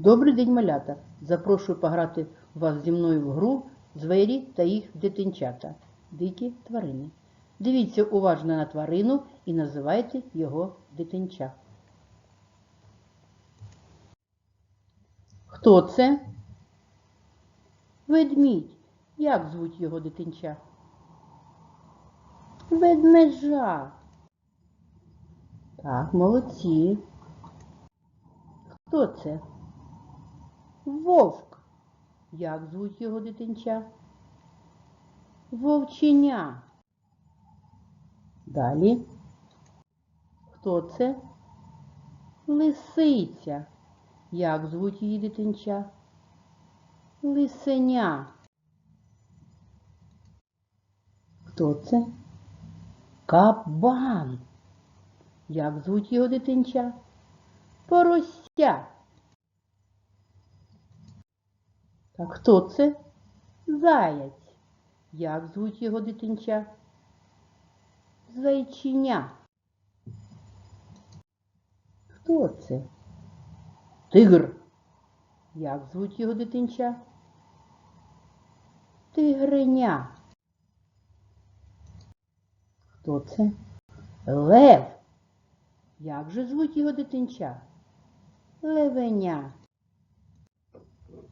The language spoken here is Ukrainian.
Добрий день, малята! Запрошую пограти вас зі мною в гру звері та їх дитинчата. Дикі тварини. Дивіться уважно на тварину і називайте його дитинча. Хто це? Ведмідь. Як звуть його дитинча? Ведмежа. Так, молодці. Хто це? Вовк. Як звуть його дитинча? Вовченя. Далі. Хто це? Лисиця. Як звуть її дитинча? Лисеня. Хто це? Кабан. Як звуть його дитинча? Порося. Так хто це? Заяць. Як звуть його дитинча? Зайчиня. Хто це? Тигр. Як звуть його дитинча? Тигриня. Хто це? Лев. Як же звуть його дитинча? Левеня.